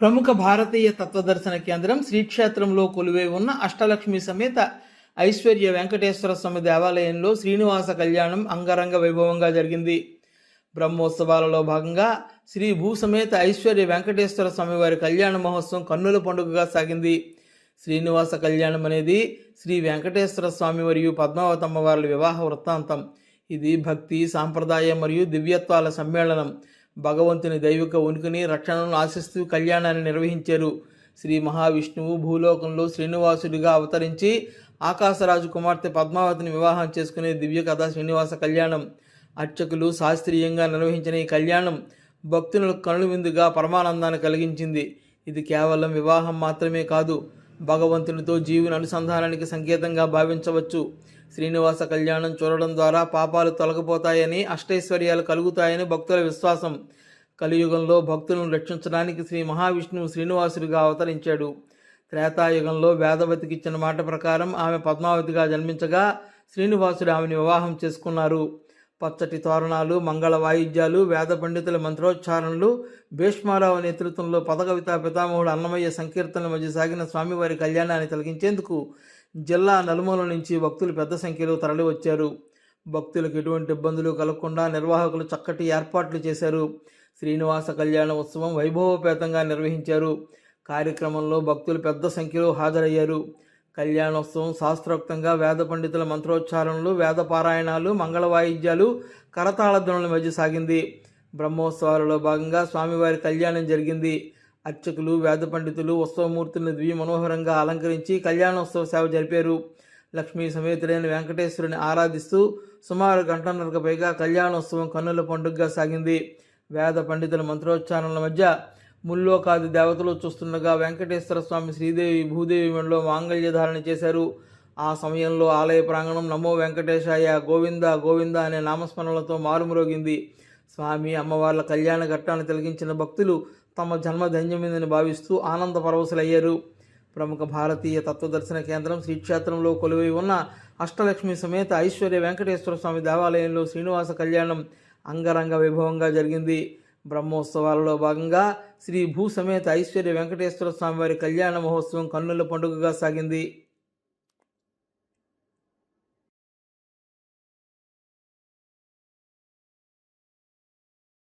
ప్రముఖ భారతీయ తత్వదర్శన కేంద్రం శ్రీక్షేత్రంలో కొలువై ఉన్న అష్టలక్ష్మి సమేత ఐశ్వర్య వెంకటేశ్వర స్వామి దేవాలయంలో శ్రీనివాస కళ్యాణం అంగరంగ వైభవంగా జరిగింది. బ్రహ్మోత్సవాలలో భాగంగా శ్రీ భూసమేత ఐశ్వర్య వెంకటేశ్వర స్వామి వారి కళ్యాణ మహోత్సవం కన్నుల పండుగగా సాగింది. శ్రీనివాస కళ్యాణం అనేది శ్రీ వెంకటేశ్వర స్వామి మరియు పద్మావతమ్మ వారి వివాహ వృత్తాంతం. ఇది భక్తి సాంప్రదాయం మరియు దివ్యత్వాల సమ్మేళనం. భగవంతుని దైవిక ఉనికిని రక్షణను ఆశిస్తూ కళ్యాణాన్ని నిర్వహించారు. శ్రీ మహావిష్ణువు భూలోకంలో శ్రీనివాసుడిగా అవతరించి ఆకాశరాజు కుమార్తె పద్మావతిని వివాహం చేసుకునే దివ్య కథ శ్రీనివాస కళ్యాణం. అర్చకులు శాస్త్రీయంగా నిర్వహించిన ఈ కళ్యాణం భక్తులకు కనులు విందుగా పరమానందాన్ని కలిగించింది. ఇది కేవలం వివాహం మాత్రమే కాదు భగవంతునితో జీవుని అనుసంధానానికి సంకేతంగా భావించవచ్చు. శ్రీనివాస కళ్యాణం చూడడం ద్వారా పాపాలు తొలగిపోతాయని అష్టైశ్వర్యాలు కలుగుతాయని భక్తుల విశ్వాసం. కలియుగంలో భక్తులను రక్షించడానికి శ్రీ మహావిష్ణువు శ్రీనివాసుడిగా అవతరించాడు. త్రేతాయుగంలో వేదవతికి ఇచ్చిన మాట ప్రకారం ఆమె పద్మావతిగా జన్మించగా శ్రీనివాసుడు ఆమెను వివాహం చేసుకున్నారు. పచ్చటి తోరణాలు మంగళ వాయిద్యాలు వేద పండితుల మంత్రోచ్చారణలు భీష్మారావు నేతృత్వంలో పదకవిత పితామహుడు అన్నమయ్య సంకీర్తనల మధ్య సాగిన స్వామివారి కళ్యాణాన్ని తొలగించేందుకు జిల్లా నలుమూల నుంచి భక్తులు పెద్ద సంఖ్యలో తరలివచ్చారు. భక్తులకు ఎటువంటి ఇబ్బందులు కలగకుండా నిర్వాహకులు చక్కటి ఏర్పాట్లు చేశారు. శ్రీనివాస కళ్యాణ ఉత్సవం వైభవపేతంగా నిర్వహించారు. కార్యక్రమంలో భక్తులు పెద్ద సంఖ్యలో హాజరయ్యారు. కళ్యాణోత్సవం శాస్త్రోక్తంగా వేద పండితుల మంత్రోచ్చారణలు వేద పారాయణాలు మంగళ వాయిద్యాలు కరతాళ ధ్వనుల మధ్య సాగింది. బ్రహ్మోత్సవాలలో భాగంగా స్వామివారి కళ్యాణం జరిగింది. అర్చకులు వేద పండితులు ఉత్సవమూర్తులను ద్వి మనోహరంగా అలంకరించి కళ్యాణోత్సవ సేవ జరిపారు. లక్ష్మీ సమేతుడైన వెంకటేశ్వరుని ఆరాధిస్తూ సుమారు గంటన్నరకు పైగా కళ్యాణోత్సవం కన్నుల పండుగగా సాగింది. వేద పండితుల మంత్రోచ్చారణల మధ్య ముల్లోకాది దేవతలు చూస్తుండగా వెంకటేశ్వర స్వామి శ్రీదేవి భూదేవి మెడలో మాంగళ్య ధారణ చేశారు. ఆ సమయంలో ఆలయ ప్రాంగణం నమో వెంకటేశాయ గోవింద గోవింద అనే నామస్మరణలతో మారుమ్రోగింది. స్వామి అమ్మవార్ల కళ్యాణ ఘట్టాన్ని తొలగించిన భక్తులు తమ జన్మ ధన్యమైందని భావిస్తూ ఆనంద పరవశులయ్యారు. ప్రముఖ భారతీయ తత్వదర్శన కేంద్రం శ్రీక్షేత్రంలో కొలువై ఉన్న అష్టలక్ష్మి సమేత ఐశ్వర్య వెంకటేశ్వర స్వామి దేవాలయంలో శ్రీనివాస కళ్యాణం అంగరంగ వైభవంగా జరిగింది. బ్రహ్మోత్సవాలలో భాగంగా శ్రీ భూ సమేత ఐశ్వర్య వెంకటేశ్వర స్వామి వారి కళ్యాణ మహోత్సవం కన్నుల పండుగగా సాగింది.